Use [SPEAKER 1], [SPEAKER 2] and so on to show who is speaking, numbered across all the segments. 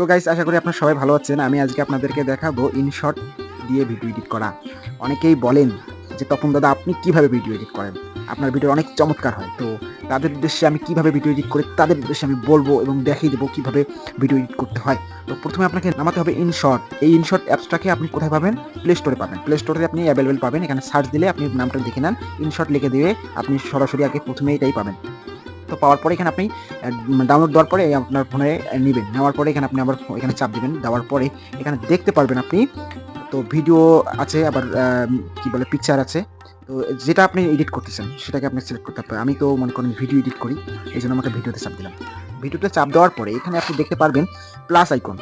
[SPEAKER 1] তো গাইস আশা করি আপনারা সবাই ভালো আছেন। আমি আজকে আপনাদেরকে দেখাবো ইনশট দিয়ে ভিডিও এডিট করা। অনেকেই বলেন যে, তপন দাদা, আপনি কীভাবে ভিডিও এডিট করেন? আপনার ভিডিও অনেক চমৎকার হয়। তো তাদের উদ্দেশ্যে আমি কীভাবে ভিডিও এডিট করি, তাদের উদ্দেশ্যে আমি বলব এবং দেখিয়ে দেবো কীভাবে ভিডিও এডিট করতে হয়। তো প্রথমে আপনাকে নামাতে হবে ইনশট এই ইনশট অ্যাপসটাকে আপনি কোথায় পাবেন? প্লে স্টোরে পাবেন। প্লে স্টোরে আপনি অ্যাভেলেবেল পাবেন। এখানে সার্চ দিলে আপনি নামটা দেখে নেন। ইনশট লিখে দিয়ে আপনি সরাসরি আগে প্রথমে এটাই পাবেন। তো পাওয়ার পরে এখানে আপনি ডাউনলোড দেওয়ার পরে আপনার ফোনে নেবেন। নেওয়ার পরে এখানে আপনি আবার এখানে চাপ দেবেন। দেওয়ার পরে এখানে দেখতে পারবেন আপনি, তো ভিডিও আছে, আবার কি বলে পিকচার আছে। তো যেটা আপনি এডিট করতেছেন, সেটাকে আপনি সিলেক্ট করতে হবে। আমি তো মনে করেন ভিডিও এডিট করি এই জন্য আমাকে ভিডিওতে চাপ দিলাম। ভিডিওতে চাপ দেওয়ার পরে এখানে আপনি দেখতে পারবেন প্লাস আইকন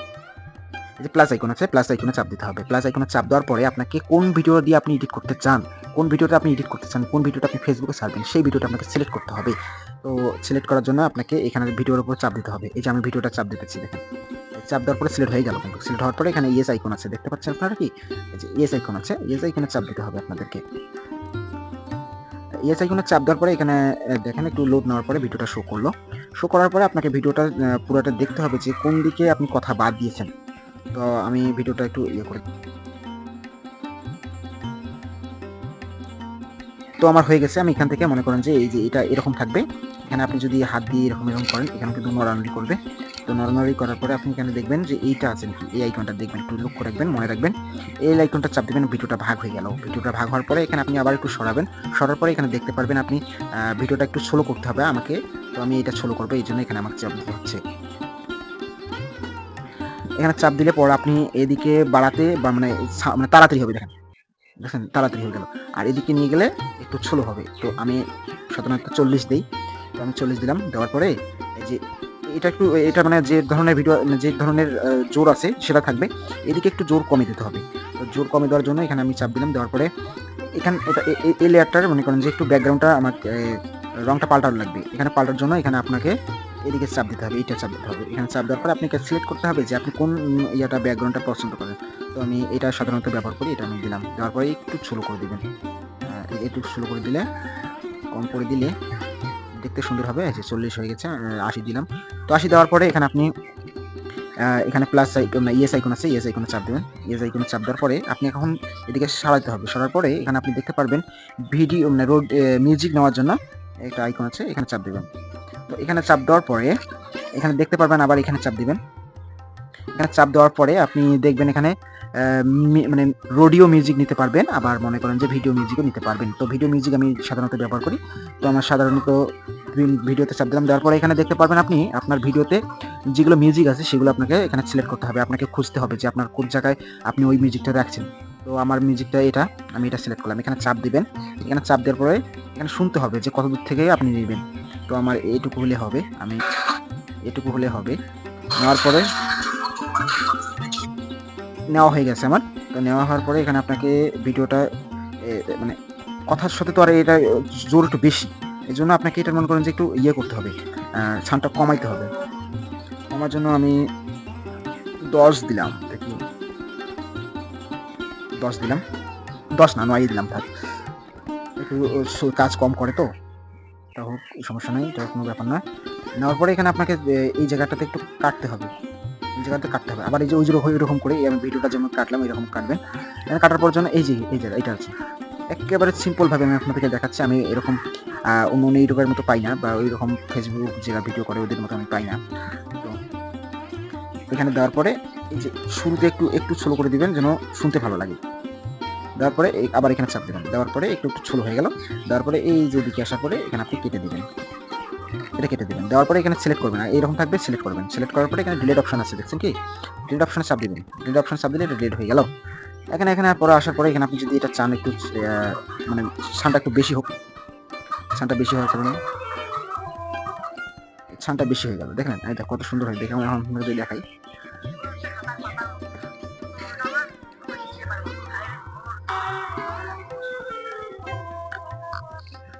[SPEAKER 1] যে প্লাস আইকন আছে প্লাস আইকনে চাপ দিতে হবে। প্লাস আইকনে চাপ দেওয়ার পরে আপনাকে কোন ভিডিও দিয়ে আপনি এডিট করতে চান, কোন ভিডিওটা আপনি এডিট করতে চান, কোন ভিডিওটা আপনি ফেসবুকে ছাড়বেন সেই ভিডিওটা আপনাকে সিলেক্ট করতে হবে। তো সিলেক্ট করার জন্য আপনাকে এখানে ভিডিওর উপর চাপ দিতে হবে। এই যে আমি ভিডিওটা চাপ দিতেছি, দেখেন। চাপ দেওয়ার পরে সিলেক্ট হয়ে গেল কিন্তু। সিলেক্ট হওয়ার পরে এখানে ইয়েস আইকন আছে। দেখতে পাচ্ছেন আপনারা কি? ইয়েস আইকন আছে। ইয়েস আইকনে চাপ দিতে হবে আপনাদেরকে। ইয়েস আইকনে চাপ দেওয়ার পরে এখানে দেখেন একটু লোড নেওয়ার পরে ভিডিওটা শো করল। শো করার পরে আপনাকে ভিডিওটা পুরোটা দেখতে হবে যে কোন দিকে আপনি কথা বাদ দিয়েছেন। তো আমি ভিডিওটা একটু ইয়ে করে। তো আমার হয়ে গেছে, আমি এখান থেকে মনে করেন যে এই যে এটা এরকম থাকবে। এখানে আপনি যদি হাত দিয়ে এরকম এরকম করেন, এখানে কিন্তু নড়ানড়ি করবে। তো নড়ানড়ি করার পরে আপনি এখানে দেখবেন যে এইটা আছে নাকি এই আইকনটা দেখবেন, একটু লক্ষ্য রাখবেন, মনে রাখবেন। এই আইকনটা চাপ দেবেন, ভিডিওটা ভাগ হয়ে গেল। ভিডিওটা ভাগ হওয়ার পরে এখানে আপনি আবার একটু সরাবেন। সরার পরে এখানে দেখতে পারবেন আপনি ভিডিওটা একটু স্লো করতে হবে আমাকে। তো আমি এটা স্লো করব, এই জন্য এখানে আমাকে চাপ দিতে হচ্ছে। এখানে চাপ দিলে পর আপনি এদিকে বাড়াতে বা মানে মানে তাড়াতাড়ি হবে দেখেন। দেখেন তাড়াতাড়ি হয়ে গেল। আর এদিকে নিয়ে গেলে একটু ছোলো হবে। তো আমি সাধারণত চল্লিশ দিই। তো আমি চল্লিশ দিলাম। দেওয়ার পরে যে এটা একটু এটা মানে যে ধরনের ভিডিও যে ধরনের জোর আছে সেটা থাকবে। এদিকে একটু জোর কমে দিতে হবে। তো জোর কমে দেওয়ার জন্য এখানে আমি চাপ দিলাম। দেওয়ার পরে এখানে এটা এই লেয়ারটার মনে করেন যে একটু ব্যাকগ্রাউন্ডটা আমার এ, রংটা পাল্টানো লাগবে। এখানে পাল্টার জন্য এখানে আপনাকে এদিকে চাপ দিতে হবে, এইটা চাপ দিতে হবে। এখানে চাপ দেওয়ার পরে আপনাকে সিলেক্ট করতে হবে যে আপনি কোন ইয়াটা ব্যাকগ্রাউন্ডটা পছন্দ করেন। তো আমি এটা সাধারণত ব্যবহার করি, এটা আমি দিলাম। দেওয়ার পরে একটু স্লো করে দিবেন। একটু স্লো করে দিলে, কম করে দিলে দেখতে সুন্দর হবে। যে চল্লিশ হয়ে গেছে আশি দিলাম। তো আশি দেওয়ার পরে এখানে আপনি এখানে প্লাস আইকন না ইয়েস আইকন আছে ইয়েস আইকনে চাপ দেবেন। ইয়েস আইকনে চাপ দেওয়ার পরে আপনি এখন এদিকে সরাতে হবে। সরার পরে এখানে আপনি দেখতে পারবেন ভিডিও মানে রোড মিউজিক নেওয়ার জন্য একটা আইকন আছে, এখানে চাপ দেবেন। এখানে চাপ দেওয়ার পরে, এখানে দেখতে পারবেন আবার এখানে চাপ দিবেন। এখানে চাপ দেওয়ার পরে আপনি দেখবেন এখানে মানে রোডিও মিউজিক নিতে পারবেন। আবার মনে করেন যে ভিডিও মিউজিকও নিতে পারবেন। তো ভিডিও মিউজিক আমি সাধারণত ব্যবহার করি। তো আমার সাধারণত ভিডিওতে চাপ দিলাম। দেওয়ার পরে এখানে দেখতে পারবেন আপনি, আপনার ভিডিওতে যেগুলো মিউজিক আছে সেগুলো আপনাকে এখানে সিলেক্ট করতে হবে। আপনাকে খুঁজতে হবে যে আপনার কোন জায়গায় আপনি ওই মিউজিকটা রাখছেন। তো আমার মিউজিকটা এটা, আমি এটা সিলেক্ট করলাম। এখানে চাপ দিবেন। এখানে চাপ দেওয়ার পরে এখানে শুনতে হবে যে কত দূর থেকে আপনি নেবেন। তো আমার এইটুকু হলে হবে, আমি এটুকু হলে হবে। নেওয়ার পরে নেওয়া হয়ে গেছে আমার। তো নেওয়া হওয়ার পরে এখানে আপনাকে ভিডিওটা মানে কথার সাথে তো আর এটা জোর একটু বেশি। এই জন্য আপনাকে এটা মনে করেন যে একটু ইয়ে করতে হবে ছানটা কমাইতে হবে। কমার জন্য আমি দশ দিলাম, দেখি। দশ দিলাম। দশ না, নয় দিলাম, থাক। একটু কাজ কম করে তো। তা হোক সমস্যা নেই, এটা কোনো ব্যাপার না। নেওয়ার পরে এখানে আপনাকে এই জায়গাটাতে একটু কাটতে হবে। এই জায়গাতে কাটতে হবে। আবার এই যে, ওই যে এরকম করে আমি ভিডিওটা যেমন কাটলাম, এরকম কাটবেন। কাটার পর জন্য এই যে, এই জায়গা, এটা আছে। একেবারে সিম্পলভাবে আমি আপনাদেরকে দেখাচ্ছি, আমি এরকম অন্য অন্য ইউটিউবের মতো পাই না, বা ওই রকম ফেসবুক যারা ভিডিও করে, ওদের মতো আমি পাই না। তো, এখানে দেওয়ার পরে এই যে, শুরুতে একটু একটু স্লো করে দিবেন, যেন শুনতে ভালো লাগে। দেওয়ার পরে আবার এখানে চাপ দেবেন দেওয়ার পরে একটু একটু ছোলো হয়ে গেল। দেওয়ার পরে এই যে দিকে আসার পরে এখানে আপনি কেটে দিবেন। এটা কেটে দিবেন। দেওয়ার পরে এখানে সিলেক্ট করবেন। আর এইরকম থাকবে সিলেক্ট করবেন। সিলেক্ট করার পরে এখানে ডিলেট অপশন আছে, দেখছেন কি? ডিলেট অপশনে চাপ দিবেন। ডিলেট অপশন চাপ দিলে এটা ডিলেট হয়ে গেল। এখানে এখানে পরে আসার পরে এখানে আপনি যদি এটা চান একটু মানে ছানটা একটু বেশি হোক। ছানটা বেশি হওয়ার কারণে ছানটা বেশি হয়ে গেল। দেখেন এটা কত সুন্দর হয় দেখে আমি এখন আপনাদের দেখাই।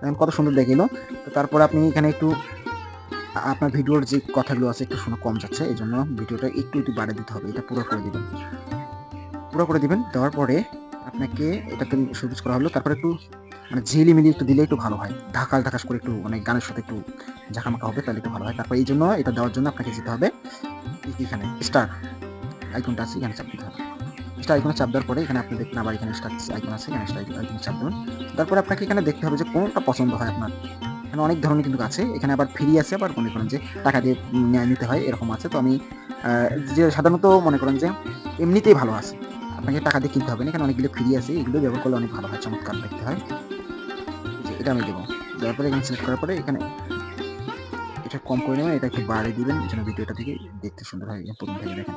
[SPEAKER 1] এখন কত সুন্দর দেখিল তো তারপরে আপনি এখানে একটু, আপনার ভিডিওর যে কথাগুলো আছে একটু শোনা কম যাচ্ছে এই জন্য ভিডিওটা একটু একটু বাড়িয়ে দিতে হবে। এটা পুরো করে দিবেন। পুরো করে দিবেন, দেওয়ার পরে আপনাকে এটাকে সবুজ করা হলো। তারপরে একটু মানে ঝিলি মিলি একটু দিলে একটু ভালো হয়। ঢাকাল ঢাকাস করে একটু মানে গানের সাথে একটু ঝাঁকামাকা হবে, তাহলে একটু ভালো হয়। তারপর এই জন্য এটা দেওয়ার জন্য আপনাকে যেতে হবে, এখানে স্টার আইকনটা আছে, এখানে চাপ দিতে হবে। স্টার আইকনে চাপ দেওয়ার পরে এখানে আপনি দেখুন আবার এখানে স্টার আইকন আছে, এখানে স্টার আইকনে চাপ দেবেন। তারপরে আপনাকে এখানে দেখতে হবে যে কোনটা পছন্দ হয় আপনার। এখানে অনেক ধরনের কিন্তু আছে, এখানে আবার ফ্রি আছে, আবার মনে করেন যে টাকা দিয়ে নিতে হয়, এরকম আছে। তো আমি যে সাধারণত মনে করেন যে এমনিতেই ভালো আছে। আপনাকে টাকা দিয়ে কিনতে হবে না, এখানে অনেকগুলো ফ্রি আছে, এগুলো ব্যবহার করলে অনেক ভালো হয়, চমৎকার দেখতে হয়। এটা আমি দেবো। দেওয়ার পরে এখানে সিলেক্ট করার পরে এখানে এটা কম করে নেবেন, এটা একটু বাড়িয়ে দিবেন যেন ভিডিওটা থেকে দেখতে সুন্দর হয় প্রথম থেকে দেখেন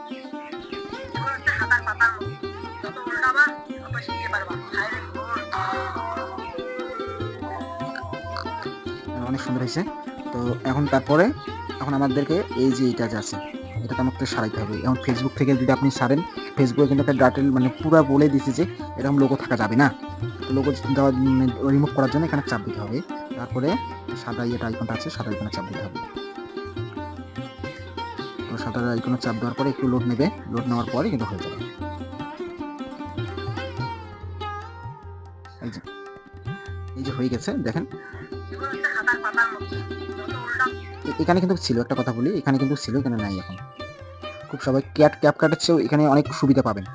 [SPEAKER 1] অনেক সুন্দর হয়েছে। তো এখন তারপরে এখন আমাদেরকে এই যে এটা আছে এটা তো আমাকে সারাইতে হবে। এখন ফেসবুক থেকে যদি আপনি সারেন ফেসবুকে কিন্তু একটা ডাটেল মানে পুরো বলে দিচ্ছে যে এরকম লোগো থাকা যাবে না। তো লোগো দেওয়া রিমুভ করার জন্য এখানে চাপ দিতে হবে। তারপরে সাদা ইয়েটা আইকনটা আছে, সাদা আইকনে চাপ দিতে হবে। তো সাদা আইকনে চাপ দেওয়ার পরে একটু লোড নেবে। লোড নেওয়ার পরে কিন্তু হয়ে যাবে। এই যে হয়ে গেছে, দেখেন। এখানে কিন্তু ছিল, একটা কথা বলি, এখানে কিন্তু ছিল, এখানে নাই এখন। খুব সবাই ক্যাট, ক্যাপ কাটের চেয়েও এখানে অনেক সুবিধা পাবেন।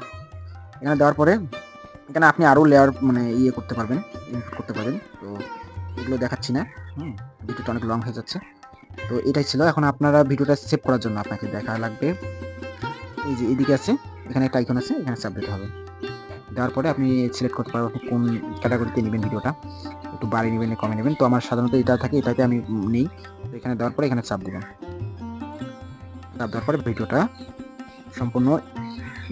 [SPEAKER 1] এখানে দেওয়ার পরে, এখানে আপনি আরও লেয়ার মানে ইয়ে করতে পারবেন ইনপুট করতে পারবেন। তো এগুলো দেখাচ্ছি না, হুম, ভিডিওটা অনেক লং হয়ে যাচ্ছে। তো এটাই ছিল, এখন আপনারা ভিডিওটা সেভ করার জন্য আপনাকে দেখা লাগবে। এই যে এদিকে আছে, এখানে একটা আইকন আছে, এখানে দিতে হবে। দেওয়ার পরে আপনি সিলেক্ট করতে পারবেন কোন ক্যাটাগরিতে নেবেন ভিডিওটা। একটু বাড়ি নেবেন, কমে নেবেন। তো আমার সাধারণত এটা থাকে, এটাতে আমি নেই। এখানে দেওয়ার পরে এখানে চাপ দেবেন। চাপ দেওয়ার পরে ভিডিওটা সম্পূর্ণ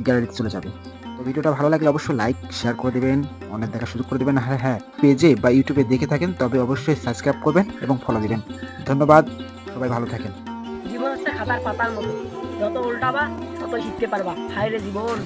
[SPEAKER 1] গ্যালারিতে চলে যাবে। তো ভিডিওটা ভালো লাগলে অবশ্যই লাইক শেয়ার করে দেবেন। অনেক দেখা সুযোগ করে দেবেন। হ্যাঁ হ্যাঁ পেজে বা ইউটিউবে দেখে থাকেন, তবে অবশ্যই সাবস্ক্রাইব করবেন এবং ফলো দেবেন। ধন্যবাদ, সবাই ভালো থাকেন।
[SPEAKER 2] জীবন হচ্ছে পাতার মতো। যত উল্টাবা তত শিখতে পারবা। হায় জীবন।